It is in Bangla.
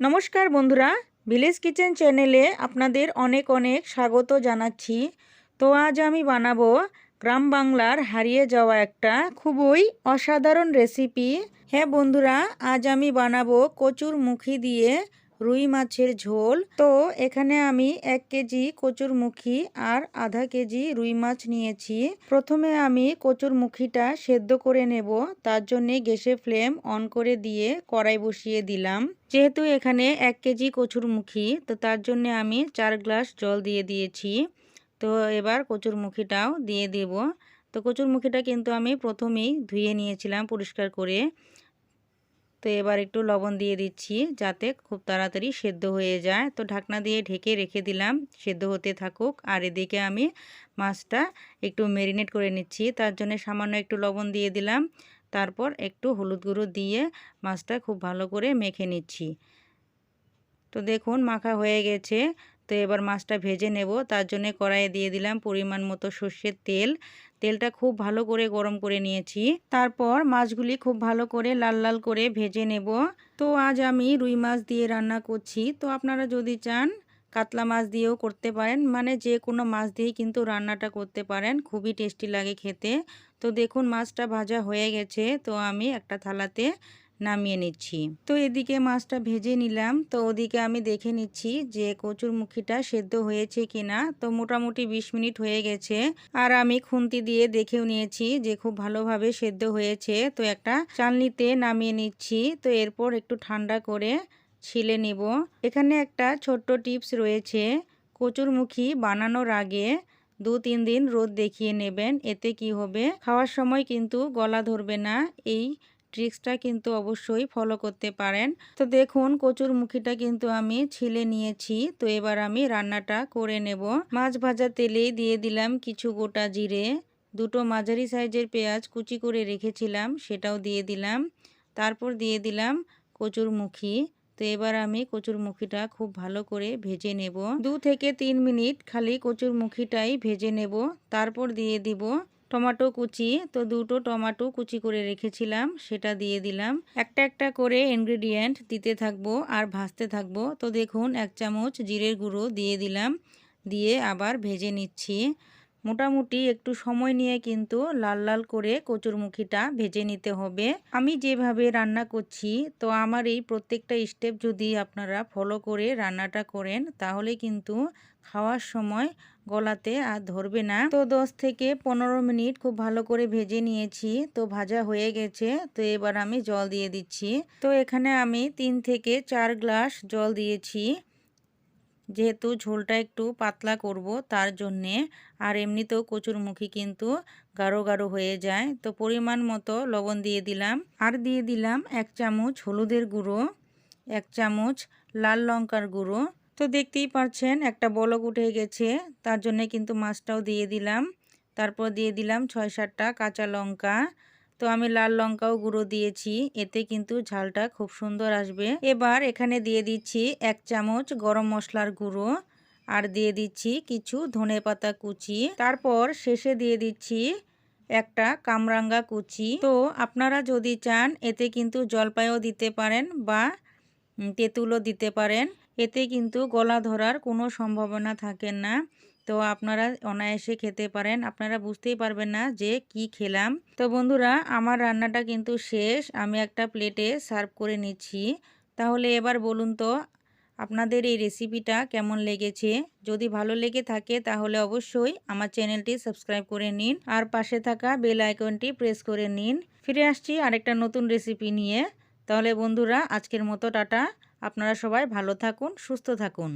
নমস্কার বন্ধুরা ভিলেজ কিচেন চ্যানেলে আপনাদের অনেক অনেক স্বাগত জানাচ্ছি। তো আজ আমি বানাবো গ্রাম বাংলার হারিয়ে যাওয়া একটা খুবই অসাধারণ রেসিপি হ্যাঁ বন্ধুরা, আজ আমি বানাবো কচুর মুখি দিয়ে রুই মাছের ঝোল। তো এখানে আমি এক কেজি কচুর মুখি আর আধা কেজি রুই মাছ নিয়েছি। প্রথমে আমি কচুর মুখিটা সেদ্ধ করে নেব। তার জন্যে গ্যাসে ফ্লেম অন করে দিয়ে কড়াই বসিয়ে দিলাম। যেহেতু এখানে এক কেজি কচুর মুখি তো তার জন্য আমি চার গ্লাস জল দিয়ে দিয়েছি। তো এবার কচুর মুখিটাও দিয়ে দেব। তো কচুর মুখিটা কিন্তু আমি প্রথমেই ধুয়ে নিয়েছিলাম পরিষ্কার করে। তো এবার একটু লবণ দিয়ে দিচ্ছি যাতে খুব তাড়াতাড়ি সেদ্ধ হয়ে যায়। তো ঢাকনা দিয়ে ঢেকে রেখে দিলাম, সেদ্ধ হতে থাকুক। আর এদিকে আমি মাছটা একটু ম্যারিনেট করে নিচ্ছি, তার জন্য সামান্য একটু লবণ দিয়ে দিলাম। তারপর একটু হলুদ গুঁড়ো দিয়ে মাছটা খুব ভালো করে মেখে নিচ্ছি। তো দেখুন, মাখা হয়ে গেছে। তো এবার মাছটা ভেজে নেব। তার জন্য কড়াইয়ে দিয়ে দিলাম পরিমাণ মতো সর্ষের তেল। তেলটা খুব ভালো করে গরম করে নিয়েছি। তারপর মাছগুলি খুব ভালো করে লাল লাল করে ভেজে নেব। তো আজ আমি রুই মাছ দিয়ে রান্না করছি। তো আপনারা যদি চান কাতলা মাছ দিয়েও করতে পারেন। মানে যে কোনো মাছ দিয়েই কিন্তু রান্নাটা করতে পারেন। খুবই টেস্টি লাগে খেতে। তো দেখুন মাছটা ভাজা হয়ে গেছে। তো আমি একটা থালাতে নামিয়ে নিচ্ছি। তো এদিকে মাছটা ভেজে নিলাম। তো ওদিকে আমি দেখে নিচ্ছি যে কচুর মুখিটা সেদ্ধ হয়েছে কিনা। তো মোটামুটি ২০ মিনিট হয়ে গেছে। আর আমি খুন্তি দিয়ে দেখেও নিয়েছি যে খুব ভালোভাবে সেদ্ধ হয়েছে। তো একটা চালনিতে নামিয়ে নিচ্ছি। তো এরপর একটু ঠান্ডা করে ছিলে নিব। এখানে একটা ছোট্ট টিপস রয়েছে। কচুর মুখি বানানোর আগে দু তিন দিন রোদ দেখিয়ে নেবেন। এতে কি হবে? খাওয়ার সময় কিন্তু গলা ধরবে না। এই ট্রিক্সটা কিন্তু অবশ্যই ফলো করতে পারেন। তো দেখুন, কচুর মুখিটা কিন্তু আমি ছিলে নিয়েছি। তো এবার আমি রান্নাটা করে নেব। মাছ ভাজা তেলেই দিয়ে দিলাম কিছু গোটা জিরে। দুটো মাঝারি সাইজের পেঁয়াজ কুচি করে রেখেছিলাম, সেটাও দিয়ে দিলাম। তারপর দিয়ে দিলাম কচুর মুখি। তো এবার আমি কচুর মুখিটা খুব ভালো করে ভেজে নেব। দু থেকে তিন মিনিট খালি কচুর মুখিটাই ভেজে নেব। তারপর দিয়ে দিব টমেটো কুচি, তো দুটো টমেটো কুচি করে রেখেছিলাম, সেটা দিয়ে দিলাম। একটা একটা করে ইনগ্রেডিয়েন্ট দিতে থাকব আর ভাজতে থাকব। তো দেখুন, এক চামচ জিরের গুঁড়ো দিয়ে দিলাম, দিয়ে আবার ভেজে নিচ্ছি। মোটামুটি একটু সময় নিয়ে কিন্তু লাল লাল করে কচুরমুখিটা ভেজে নিতে হবে। আমি যেভাবে রান্না করছি, তো আমার এই প্রত্যেকটা স্টেপ যদি আপনারা ফলো করে রান্নাটা করেন, তাহলে কিন্তু খাওয়ার সময় গলাতে আর ধরবে না। তো দশ থেকে পনেরো মিনিট খুব ভালো করে ভেজে নিয়েছি। তো ভাজা হয়ে গেছে। তো এবার আমি জল দিয়ে দিচ্ছি। তো এখানে আমি তিন থেকে চার গ্লাস জল দিয়েছি। যেহেতু ঝোলটা একটু পাতলা করব তার জন্যে। আর এমনিতেও কচুর কচুরমুখী কিন্তু গাঢ় গাঢ় হয়ে যায়। তো পরিমাণ মতো লবণ দিয়ে দিলাম। আর দিয়ে দিলাম এক চামচ হলুদের গুঁড়ো, এক চামচ লাল লঙ্কার গুঁড়ো তো দেখতেই পাচ্ছেন একটা বলক উঠে গেছে। তার জন্য কিন্তু মাছটাও দিয়ে দিলাম। তারপর দিয়ে দিলাম ছয় সাতটা কাঁচা লঙ্কা। তো আমি লাল লঙ্কাও গুঁড়ো দিয়েছি। এতে কিন্তু ঝালটা খুব সুন্দর আসবে। এবার এখানে দিয়ে দিচ্ছি এক চামচ গরম মশলার গুঁড়ো। আর দিয়ে দিচ্ছি কিছু ধনে পাতা কুচি। তারপর শেষে দিয়ে দিচ্ছি একটা কামরাঙ্গা কুচি। তো আপনারা যদি চান, এতে কিন্তু জলপাইও দিতে পারেন বা তেঁতুলও দিতে পারেন। এতে কিন্তু গলা ধরার কোনো সম্ভাবনা থাকে না। তো আপনারা অনায়াসে খেতে পারেন। আপনারা বুঝতেই পারবেন না যে কি খেলাম। তো বন্ধুরা, আমার রান্নাটা কিন্তু শেষ। আমি একটা প্লেটে সার্ভ করে নিচ্ছি। তাহলে এবার বলুন তো, আপনাদের এই রেসিপিটা কেমন লেগেছে? যদি ভালো লেগে থাকে, তাহলে অবশ্যই আমার চ্যানেলটি সাবস্ক্রাইব করে নিন। আর পাশে থাকা বেল আইকনটি প্রেস করে নিন। ফিরে আসছি আরেকটা নতুন রেসিপি নিয়ে। তাহলে বন্ধুরা আজকের মতো টাটা। আপনারা সবাই ভালো থাকুন সুস্থ থাকুন।